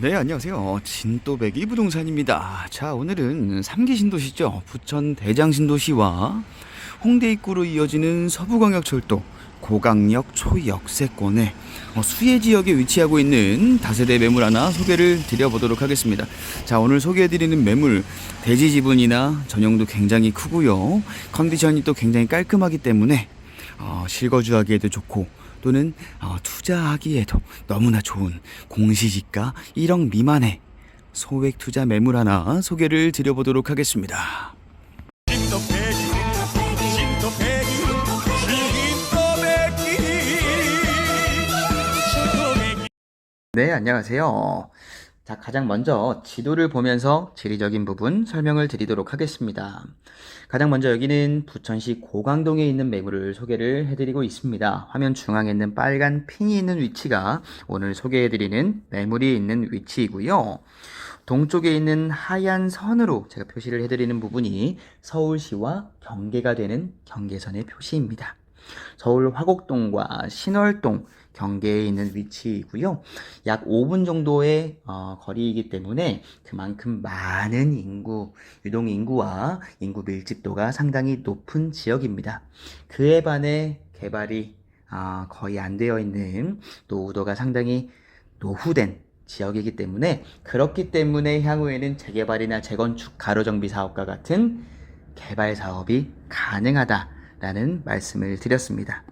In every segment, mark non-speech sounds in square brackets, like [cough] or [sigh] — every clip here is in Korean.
네, 안녕하세요. 진또배기 부동산입니다. 자, 오늘은 삼기 신도시죠. 부천 대장 신도시와 홍대 입구로 이어지는 서부광역철도 고강력 초역세권의 어, 수혜 지역에 위치하고 있는 다세대 매물 하나 소개를 드려보도록 하겠습니다. 자, 오늘 소개해드리는 매물 대지 지분이나 전용도 굉장히 크고요. 컨디션이 또 굉장히 깔끔하기 때문에 어, 실거주하기에도 좋고 또는 어, 투자하기에도 너무나 좋은 공시지가 1억 미만의 소액 투자 매물 하나 소개를 드려보도록 하겠습니다. 네, 안녕하세요. 자, 가장 먼저 지도를 보면서 지리적인 부분 설명을 드리도록 하겠습니다. 가장 먼저 여기는 부천시 고강동에 있는 매물을 소개를 해드리고 있습니다. 화면 중앙에 있는 빨간 핀이 있는 위치가 오늘 소개해드리는 매물이 있는 위치이고요. 동쪽에 있는 하얀 선으로 제가 표시를 해드리는 부분이 서울시와 경계가 되는 경계선의 표시입니다. 서울 화곡동과 신월동 경계에 있는 위치이고요. 약 5분 정도의 어, 거리이기 때문에 그만큼 많은 인구, 유동 인구와 인구 밀집도가 상당히 높은 지역입니다. 그에 반해 개발이 아, 거의 안 되어 있는 노후도가 상당히 노후된 지역이기 때문에 그렇기 때문에 향후에는 재개발이나 재건축 가로정비 사업과 같은 개발 사업이 가능하다 라는 말씀을 드렸습니다.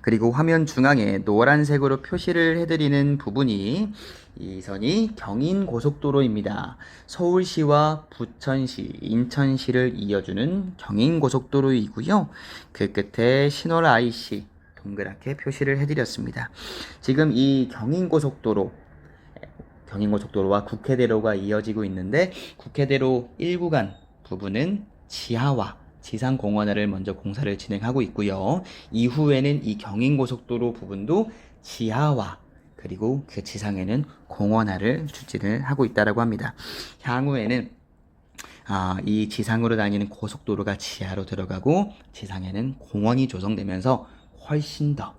그리고 화면 중앙에 노란색으로 표시를 해드리는 부분이 이 선이 경인 고속도로입니다. 서울시와 부천시, 인천시를 이어주는 경인 고속도로이고요. 그 끝에 신월 IC 동그랗게 표시를 해드렸습니다. 지금 이 경인 고속도로 경인고속도로와 국회대로가 이어지고 있는데 국회대로 1구간 부분은 지하화 지상 공원화를 먼저 공사를 진행하고 있고요. 이후에는 이 경인고속도로 부분도 지하화 그리고 그 지상에는 공원화를 추진을 하고 있다라고 합니다. 향후에는 아, 이 지상으로 다니는 고속도로가 지하로 들어가고 지상에는 공원이 조성되면서 훨씬 더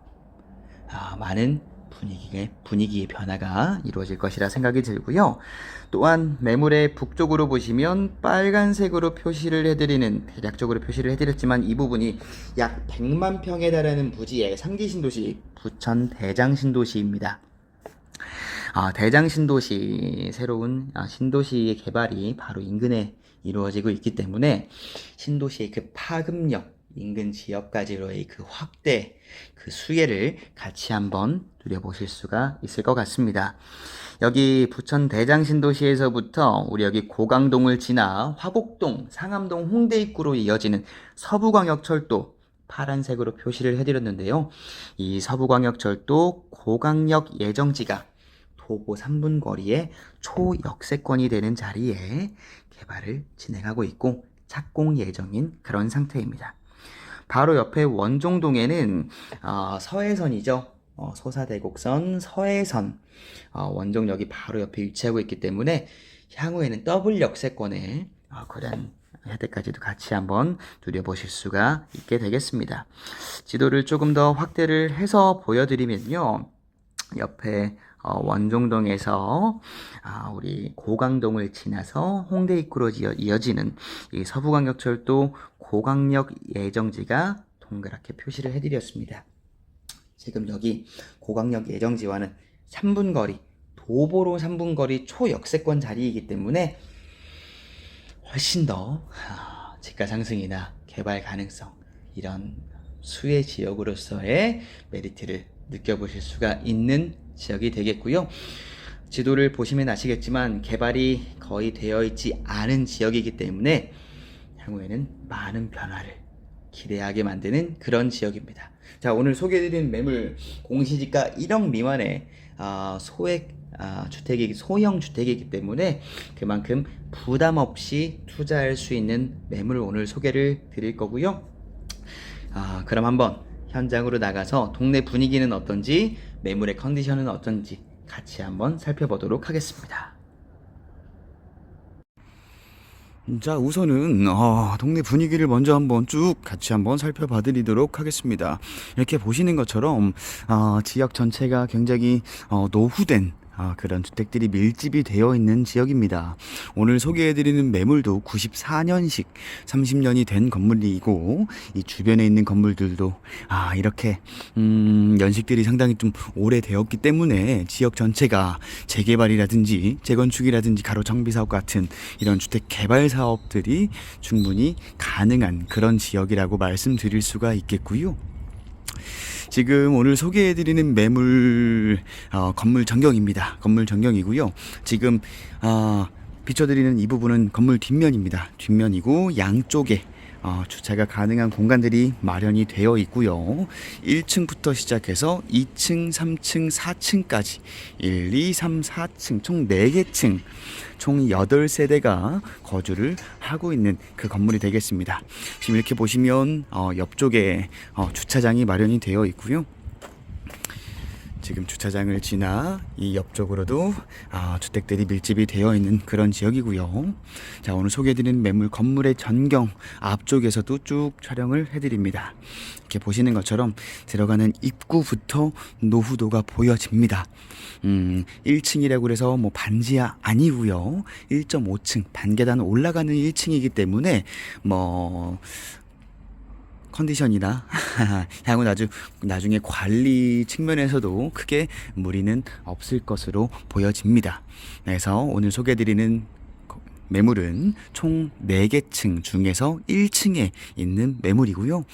아, 많은 분위기의, 분위기의 변화가 이루어질 것이라 생각이 들고요. 또한 매물의 북쪽으로 보시면 빨간색으로 표시를 해드리는, 대략적으로 표시를 해드렸지만 이 부분이 약 100만 평에 달하는 부지의 상기 신도시, 부천 대장 신도시입니다. 아, 대장 신도시, 새로운 아, 신도시의 개발이 바로 인근에 이루어지고 있기 때문에 신도시의 그 파급력, 인근 지역까지로의 그 확대, 그 수혜를 같이 한번 누려보실 수가 있을 것 같습니다. 여기 부천 대장 신도시에서부터 우리 여기 고강동을 지나 화곡동, 상암동, 홍대 입구로 이어지는 서부광역철도 파란색으로 표시를 해드렸는데요. 이 서부광역철도 고강력 예정지가 도보 3분 거리에 초역세권이 되는 자리에 개발을 진행하고 있고 착공 예정인 그런 상태입니다. 바로 옆에 원종동에는 어, 서해선이죠. 어, 소사대곡선 서해선 어, 원종역이 바로 옆에 위치하고 있기 때문에 향후에는 더블 역세권에 어, 그런 혜택까지도 같이 한번 누려보실 수가 있게 되겠습니다. 지도를 조금 더 확대를 해서 보여드리면요. 옆에 어, 원종동에서 아, 우리 고강동을 지나서 홍대 입구로 이어- 이어지는 이 서부광역철도 고강력 예정지가 동그랗게 표시를 해드렸습니다. 지금 여기 고강력 예정지와는 3분 거리, 도보로 3분 거리 초역세권 자리이기 때문에 훨씬 더 아, 집가 상승이나 개발 가능성 이런 수혜 지역으로서의 메리트를 느껴보실 수가 있는 지역이 되겠고요. 지도를 보시면 아시겠지만 개발이 거의 되어 있지 않은 지역이기 때문에 향후에는 많은 변화를 기대하게 만드는 그런 지역입니다. 자, 오늘 소개해드린 매물 공시지가 1억 미만의 아, 소액 아, 주택이 소형 주택이기 때문에 그만큼 부담 없이 투자할 수 있는 매물 오늘 소개를 드릴 거고요. 아, 그럼 한번 현장으로 나가서 동네 분위기는 어떤지, 매물의 컨디션은 어떤지 같이 한번 살펴보도록 하겠습니다. 자, 우선은 어, 동네 분위기를 먼저 한번 쭉 같이 한번 살펴봐 드리도록 하겠습니다. 이렇게 보시는 것처럼 어, 지역 전체가 굉장히 어, 노후된 아, 그런 주택들이 밀집이 되어 있는 지역입니다. 오늘 소개해드리는 매물도 94년식 30년이 된 건물이고 이 주변에 있는 건물들도 아 이렇게 음, 연식들이 상당히 좀 오래되었기 때문에 지역 전체가 재개발이라든지 재건축이라든지 가로 정비 사업 같은 이런 주택 개발 사업들이 충분히 가능한 그런 지역이라고 말씀드릴 수가 있겠고요. 지금 오늘 소개해드리는 매물 어, 건물 전경입니다. 건물 전경이고요. 지금 어, 비춰드리는 이 부분은 건물 뒷면입니다. 뒷면이고 양쪽에 어, 주차가 가능한 공간들이 마련이 되어 있고요. 1층부터 시작해서 2층, 3층, 4층까지 1, 2, 3, 4층 총 4개 층, 총 8세대가 거주를 하고 있는 그 건물이 되겠습니다. 지금 이렇게 보시면 어, 옆쪽에 어, 주차장이 마련이 되어 있고요. 지금 주차장을 지나 이 옆쪽으로도 아, 주택들이 밀집이 되어 있는 그런 지역이고요. 자 오늘 소개해드리는 매물 건물의 전경 앞쪽에서도 쭉 촬영을 해드립니다. 이렇게 보시는 것처럼 들어가는 입구부터 노후도가 보여집니다. 음, 1층이라고 그래서 뭐 반지하 아니고요. 1.5층 반계단 올라가는 1층이기 때문에 뭐 컨디션이나 [laughs] 향후 나중 나중에 관리 측면에서도 크게 무리는 없을 것으로 보여집니다. 그래서 오늘 소개드리는 매물은 총 4개 층 중에서 1층에 있는 매물이고요.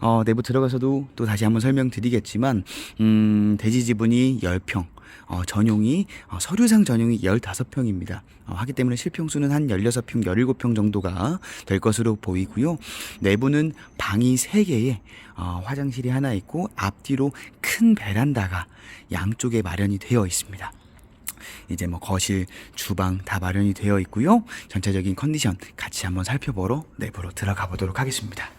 어, 내부 들어가서도 또 다시 한번 설명드리겠지만 음, 대지 지분이 10평, 어, 전용이 어, 서류상 전용이 15평입니다. 어, 하기 때문에 실평수는 한 16평, 17평 정도가 될 것으로 보이고요. 내부는 방이 3개에 어, 화장실이 하나 있고 앞뒤로 큰 베란다가 양쪽에 마련이 되어 있습니다. 이제 뭐 거실, 주방 다 마련이 되어 있고요. 전체적인 컨디션 같이 한번 살펴보러 내부로 들어가 보도록 하겠습니다.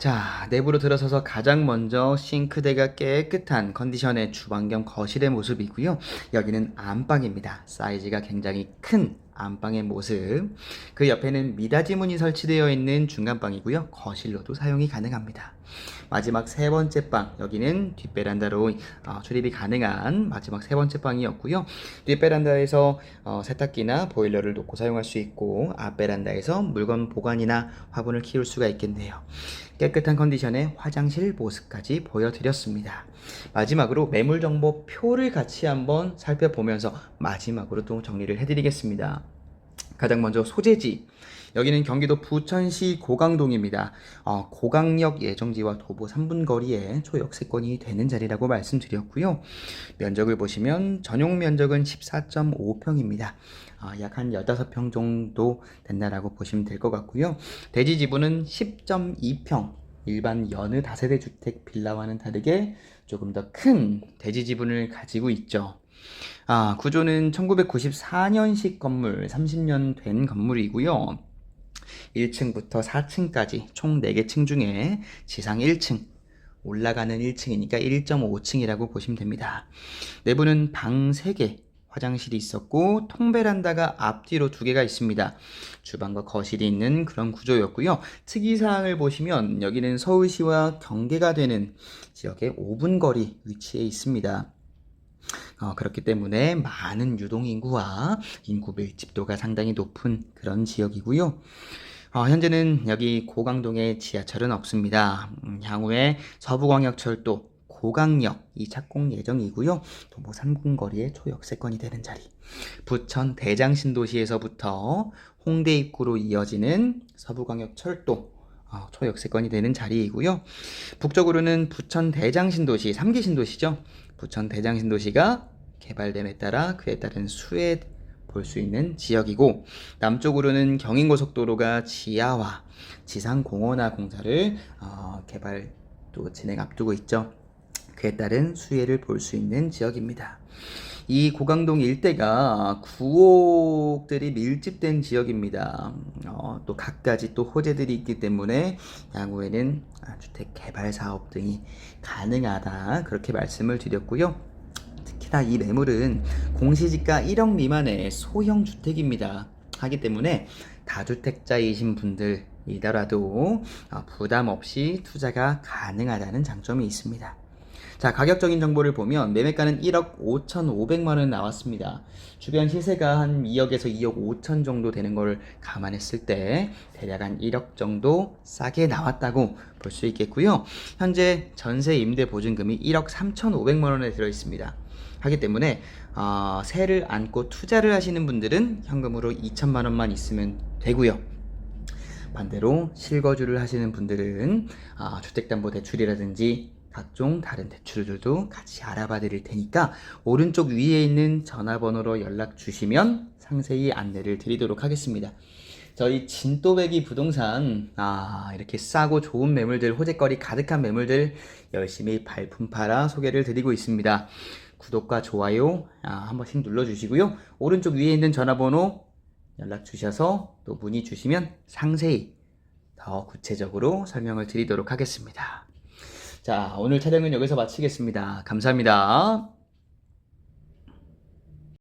자, 내부로 들어서서 가장 먼저 싱크대가 깨끗한 컨디션의 주방 겸 거실의 모습이고요. 여기는 안방입니다. 사이즈가 굉장히 큰 안방의 모습. 그 옆에는 미닫이 문이 설치되어 있는 중간방이고요. 거실로도 사용이 가능합니다. 마지막 세 번째 방, 여기는 뒷베란다로 어, 출입이 가능한 마지막 세 번째 방이었고요. 뒷베란다에서 어, 세탁기나 보일러를 놓고 사용할 수 있고 앞베란다에서 물건 보관이나 화분을 키울 수가 있겠네요. 깨끗한 컨디션의 화장실 모습까지 보여드렸습니다. 마지막으로 매물 정보 표를 같이 한번 살펴보면서 마지막으로 또 정리를 해드리겠습니다. 가장 먼저 소재지. 여기는 경기도 부천시 고강동입니다. 어, 고강역 예정지와 도보 3분 거리에 초역세권이 되는 자리라고 말씀드렸고요. 면적을 보시면 전용 면적은 14.5평입니다. 어, 약한 15평 정도 된다라고 보시면 될 것 같고요. 대지 지분은 10.2평. 일반 여느 다세대 주택 빌라와는 다르게 조금 더 큰 대지 지분을 가지고 있죠. 아, 구조는 1994년식 건물, 30년 된 건물이고요. 1층부터 4층까지 총 4개 층 중에 지상 1층, 올라가는 1층이니까 1.5층이라고 보시면 됩니다. 내부는 방 3개, 화장실이 있었고 통베란다가 앞뒤로 두 개가 있습니다. 주방과 거실이 있는 그런 구조였고요. 특이사항을 보시면 여기는 서울시와 경계가 되는 지역의 5분 거리 위치에 있습니다. 어, 그렇기 때문에 많은 유동인구와 인구 밀집도가 상당히 높은 그런 지역이고요. 어, 현재는 여기 고강동에 지하철은 없습니다. 음, 향후에 서부광역철도 고강역 이 착공 예정이고요. 도보 3분 거리의 초역세권이 되는 자리. 부천 대장신도시에서부터 홍대 입구로 이어지는 서부광역철도 어, 초역세권이 되는 자리이고요. 북쪽으로는 부천 대장신도시 3기 신도시죠. 부천 대장신도시가 개발됨에 따라 그에 따른 수혜 볼 수 있는 지역이고 남쪽으로는 경인고속도로가 지하화 지상공원화 공사를 어, 개발 또 진행 앞두고 있죠. 그에 따른 수혜를 볼 수 있는 지역입니다. 이 고강동 일대가 구옥들이 밀집된 지역입니다. 어, 또 갖가지 또 호재들이 있기 때문에 향후에는 아, 주택 개발 사업 등이 가능하다 그렇게 말씀을 드렸고요. 특히나 이 매물은 공시지가 1억 미만의 소형 주택입니다. 하기 때문에 다주택자이신 분들이더라도 어, 부담 없이 투자가 가능하다는 장점이 있습니다. 자, 가격적인 정보를 보면 매매가는 1억 5,500만 원 나왔습니다. 주변 시세가 한 2억에서 2억 5천 정도 되는 걸 감안했을 때 대략 한 1억 정도 싸게 나왔다고 볼 수 있겠고요. 현재 전세 임대 보증금이 1억 3,500만 원에 들어 있습니다. 하기 때문에 어, 세를 안고 투자를 하시는 분들은 현금으로 2천만 원만 있으면 되고요. 반대로 실거주를 하시는 분들은 아, 주택담보대출이라든지 각종 다른 대출들도 같이 알아봐 드릴 테니까 오른쪽 위에 있는 전화번호로 연락 주시면 상세히 안내를 드리도록 하겠습니다. 저희 진또배기 부동산 아 이렇게 싸고 좋은 매물들 호재거리 가득한 매물들 열심히 발품 팔아 소개를 드리고 있습니다. 구독과 좋아요 아, 한 번씩 눌러주시고요. 오른쪽 위에 있는 전화번호 연락 주셔서 또 문의 주시면 상세히 더 구체적으로 설명을 드리도록 하겠습니다. 자, 오늘 촬영은 여기서 마치겠습니다. 감사합니다.